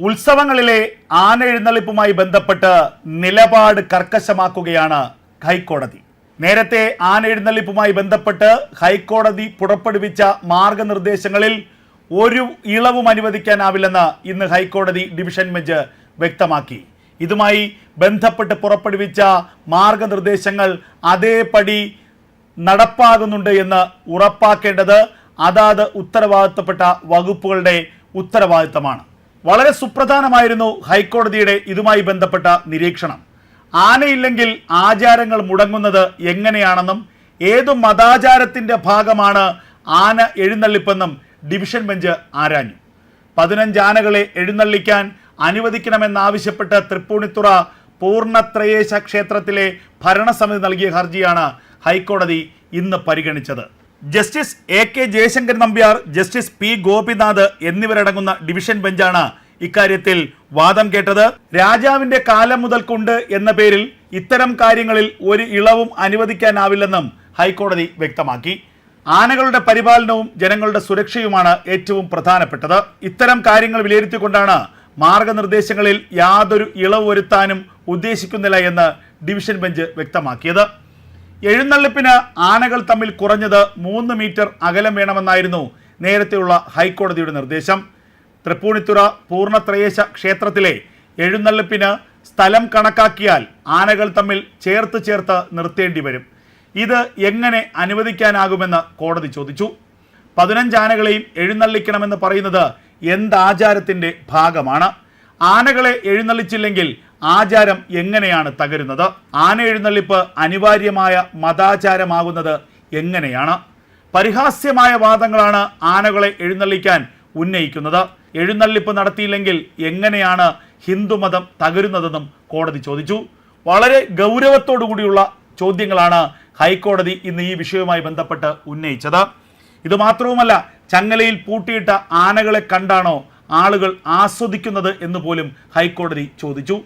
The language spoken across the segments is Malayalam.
ഉത്സവങ്ങളിലെ ആന എഴുന്നള്ളിപ്പുമായി ബന്ധപ്പെട്ട് നിലപാട് കർക്കശമാക്കുകയാണ് ഹൈക്കോടതി. നേരത്തെ ആന എഴുന്നള്ളിപ്പുമായി ബന്ധപ്പെട്ട് ഹൈക്കോടതി പുറപ്പെടുവിച്ച മാർഗനിർദ്ദേശങ്ങളിൽ ഒരു ഇളവും അനുവദിക്കാനാവില്ലെന്ന് ഇന്ന് ഹൈക്കോടതി ഡിവിഷൻ ബെഞ്ച് വ്യക്തമാക്കി. ഇതുമായി ബന്ധപ്പെട്ട് പുറപ്പെടുവിച്ച മാർഗനിർദ്ദേശങ്ങൾ അതേപടി നടപ്പാകുന്നുണ്ട് എന്ന് ഉറപ്പാക്കേണ്ടത് അതാത് ഉത്തരവാദിത്തപ്പെട്ട വകുപ്പുകളുടെ ഉത്തരവാദിത്തമാണ്. വളരെ സുപ്രധാനമായിരുന്നു ഹൈക്കോടതിയുടെ ഇതുമായി ബന്ധപ്പെട്ട നിരീക്ഷണം. ആനയില്ലെങ്കിൽ ആചാരങ്ങൾ മുടങ്ങുന്നത് എങ്ങനെയാണെന്നും ഏതു മതാചാരത്തിന്റെ ഭാഗമാണ് ആന എഴുന്നള്ളിപ്പെന്നും ഡിവിഷൻ ബെഞ്ച് ആരാഞ്ഞു. പതിനഞ്ച് ആനകളെ എഴുന്നള്ളിക്കാൻ അനുവദിക്കണമെന്നാവശ്യപ്പെട്ട് തൃപ്പൂണിത്തുറ പൂർണത്രയേശ ക്ഷേത്രത്തിലെ ഭരണസമിതി നൽകിയ ഹർജിയാണ് ഹൈക്കോടതി ഇന്ന് പരിഗണിച്ചത്. Justice A K Jayasankar Nambiar justice P Gopinath എന്നിവരടങ്ങുന്ന ഡിവിഷൻ ബെഞ്ചാണ് ഇക്കാര്യത്തിൽ വാദം കേട്ടത്. രാജാവിന്റെ കാലം മുതൽക്കുണ്ട് എന്ന പേരിൽ ഇത്തരം കാര്യങ്ങളിൽ ഒരു ഇളവും അനുവദിക്കാനാവില്ലെന്നും ഹൈക്കോടതി വ്യക്തമാക്കി. ആനകളുടെ പരിപാലനവും ജനങ്ങളുടെ സുരക്ഷയുമാണ് ഏറ്റവും പ്രധാനപ്പെട്ടത്. ഇത്തരം കാര്യങ്ങൾ വിലയിരുത്തിക്കൊണ്ടാണ് മാർഗനിർദ്ദേശങ്ങളിൽ യാതൊരു ഇളവ് വരുത്താനും ഉദ്ദേശിക്കുന്നില്ല എന്ന് ഡിവിഷൻ ബെഞ്ച് വ്യക്തമാക്കിയത്. എഴുന്നള്ളിപ്പിന് ആനകൾ തമ്മിൽ കുറഞ്ഞത് മൂന്ന് മീറ്റർ അകലം വേണമെന്നായിരുന്നു നേരത്തെയുള്ള ഹൈക്കോടതിയുടെ നിർദ്ദേശം. തൃപ്പൂണിത്തുറ പൂർണത്രയേശ ക്ഷേത്രത്തിലെ എഴുന്നള്ളിപ്പിന് സ്ഥലം കണക്കാക്കിയാൽ ആനകൾ തമ്മിൽ ചേർത്ത് ചേർത്ത് നിർത്തേണ്ടി വരും. ഇത് എങ്ങനെ അനുവദിക്കാനാകുമെന്ന് കോടതി ചോദിച്ചു. പതിനഞ്ച് ആനകളെയും എഴുന്നള്ളിക്കണമെന്ന് പറയുന്നത് എന്താചാരത്തിന്റെ ഭാഗമാണ്? ആനകളെ എഴുന്നള്ളിച്ചില്ലെങ്കിൽ ആചാരം എങ്ങനെയാണ് തകരുന്നത്? ആന എഴുന്നള്ളിപ്പ് അനിവാര്യമായ മതാചാരമാകുന്നത് എങ്ങനെയാണ്? പരിഹാസ്യമായ വാദങ്ങളാണ് ആനകളെ എഴുന്നള്ളിക്കാൻ ഉന്നയിക്കുന്നത്. എഴുന്നള്ളിപ്പ് നടത്തിയില്ലെങ്കിൽ എങ്ങനെയാണ് ഹിന്ദുമതം തകരുന്നതെന്നും കോടതി ചോദിച്ചു. വളരെ ഗൗരവത്തോടു കൂടിയുള്ള ചോദ്യങ്ങളാണ് ഹൈക്കോടതി ഇന്ന് ഈ വിഷയവുമായി ബന്ധപ്പെട്ട് ഉന്നയിച്ചത്. ഇത് മാത്രവുമല്ല ചങ്ങലയിൽ പൂട്ടിയിട്ട ആനകളെ കണ്ടാണോ ആളുകൾ ആസ്വദിക്കുന്നത് എന്ന് പോലും ഹൈക്കോടതി ചോദിച്ചു.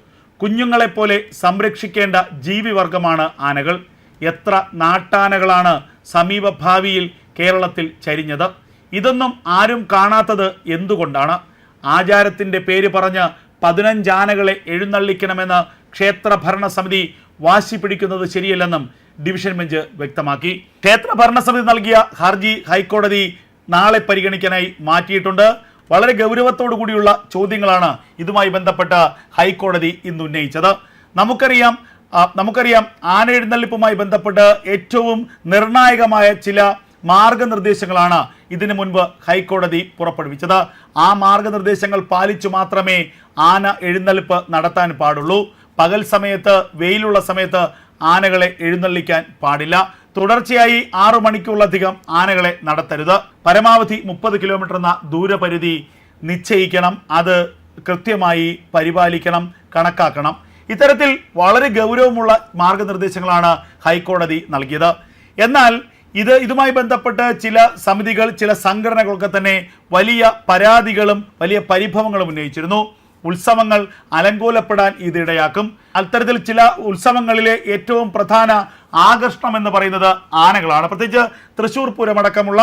കുഞ്ഞുങ്ങളെപ്പോലെ സംരക്ഷിക്കേണ്ട ജീവിവർഗമാണ് ആനകൾ. എത്ര നാട്ടാനകളാണ് സമീപ ഭാവിയിൽ കേരളത്തിൽ ചരിഞ്ഞത്. ഇതൊന്നും ആരും കാണാത്തത് എന്തുകൊണ്ടാണ്? ആചാരത്തിന്റെ പേര് പറഞ്ഞ് പതിനഞ്ചാനകളെ എഴുന്നള്ളിക്കണമെന്ന് ക്ഷേത്ര ഭരണസമിതി വാശി പിടിക്കുന്നത് ശരിയല്ലെന്നും ഡിവിഷൻ ബെഞ്ച് വ്യക്തമാക്കി. ക്ഷേത്ര ഭരണസമിതി നൽകിയ ഹർജി ഹൈക്കോടതി നാളെ പരിഗണിക്കാനായി മാറ്റിയിട്ടുണ്ട്. വളരെ ഗൗരവത്തോടു കൂടിയുള്ള ചോദ്യങ്ങളാണ് ഇതുമായി ബന്ധപ്പെട്ട ഹൈക്കോടതി ഇന്ന് ഉന്നയിച്ചത്. നമുക്കറിയാം നമുക്കറിയാം ആന എഴുന്നള്ളിപ്പുമായി ബന്ധപ്പെട്ട് ഏറ്റവും നിർണായകമായ ചില മാർഗനിർദ്ദേശങ്ങളാണ് ഇതിനു മുൻപ് ഹൈക്കോടതി പുറപ്പെടുവിച്ചത്. ആ മാർഗനിർദ്ദേശങ്ങൾ പാലിച്ചു മാത്രമേ ആന എഴുന്നള്ളിപ്പ് നടത്താൻ പാടുള്ളൂ. പകൽ സമയത്ത് വെയിലുള്ള സമയത്ത് ആനകളെ എഴുന്നള്ളിക്കാൻ പാടില്ല. തുടർച്ചയായി ആറു മണിക്കൂറിലധികം ആനകളെ നടത്തരുത്. പരമാവധി മുപ്പത് കിലോമീറ്റർ എന്ന ദൂരപരിധി നിശ്ചയിക്കണം. അത് കൃത്യമായി പരിപാലിക്കണം കണക്കാക്കണം. ഇത്തരത്തിൽ വളരെ ഗൗരവമുള്ള മാർഗനിർദ്ദേശങ്ങളാണ് ഹൈക്കോടതി നൽകിയത്. എന്നാൽ ഇത് ഇതുമായി ബന്ധപ്പെട്ട് ചില സമിതികൾ ചില സംഘടനകളൊക്കെ തന്നെ വലിയ പരാതികളും വലിയ പരിഭവങ്ങളും ഉന്നയിച്ചിരുന്നു. ഉത്സവങ്ങൾ അലങ്കോലപ്പെടാൻ ഇത് ഇടയാക്കും. അത്തരത്തിൽ ചില ഉത്സവങ്ങളിലെ ഏറ്റവും പ്രധാന ആകർഷണം എന്ന് പറയുന്നത് ആനകളാണ്. പ്രത്യേകിച്ച് തൃശ്ശൂർ പൂരമടക്കമുള്ള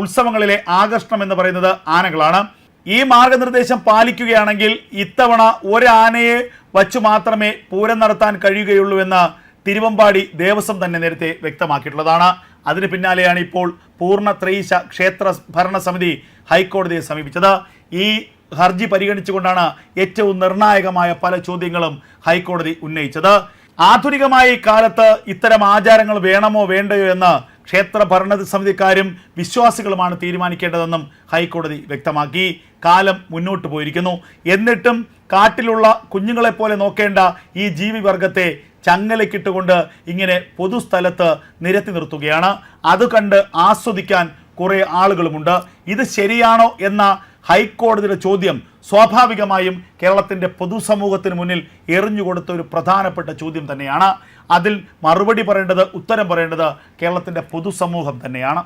ഉത്സവങ്ങളിലെ ആകർഷണം എന്ന് പറയുന്നത് ആനകളാണ്. ഈ മാർഗനിർദ്ദേശം പാലിക്കുകയാണെങ്കിൽ ഇത്തവണ ഒരാനയെ വച്ചു മാത്രമേ പൂരം നടത്താൻ കഴിയുകയുള്ളൂ എന്ന് തിരുവമ്പാടി ദേവസ്വം തന്നെ നേരത്തെ വ്യക്തമാക്കിയിട്ടുള്ളതാണ്. അതിന് പിന്നാലെയാണ് ഇപ്പോൾ പൂർണ ത്രൈശ ക്ഷേത്ര ഭരണസമിതി ഹൈക്കോടതിയെ സമീപിച്ചത്. ഈ ഹർജി പരിഗണിച്ചുകൊണ്ടാണ് ഏറ്റവും നിർണായകമായ പല ചോദ്യങ്ങളും ഹൈക്കോടതി ഉന്നയിച്ചത്. ആധുനികമായ കാലത്ത് ഇത്തരം ആചാരങ്ങൾ വേണമോ വേണ്ടയോ എന്ന് ക്ഷേത്ര ഭരണ സമിതിക്കാരും വിശ്വാസികളുമാണ് തീരുമാനിക്കേണ്ടതെന്നും ഹൈക്കോടതി വ്യക്തമാക്കി. കാലം മുന്നോട്ട് പോയിരിക്കുന്നു. എന്നിട്ടും കാട്ടിലുള്ള കുഞ്ഞുങ്ങളെപ്പോലെ നോക്കേണ്ട ഈ ജീവിവർഗത്തെ ചങ്ങലക്കിട്ടുകൊണ്ട് ഇങ്ങനെ പൊതുസ്ഥലത്ത് നിരത്തി നിർത്തുകയാണ്. അത് കണ്ട് ആസ്വദിക്കാൻ കുറേ ആളുകളുമുണ്ട്. ഇത് ശരിയാണോ എന്ന ഹൈക്കോടതിയുടെ ചോദ്യം സ്വാഭാവികമായും കേരളത്തിന്റെ പൊതുസമൂഹത്തിന് മുന്നിൽ എറിഞ്ഞുകൊടുത്ത ഒരു പ്രധാനപ്പെട്ട ചോദ്യം തന്നെയാണ്. അതിൽ മറുപടി പറയേണ്ടത് ഉത്തരം പറയേണ്ടത് കേരളത്തിന്റെ പൊതുസമൂഹം തന്നെയാണ്.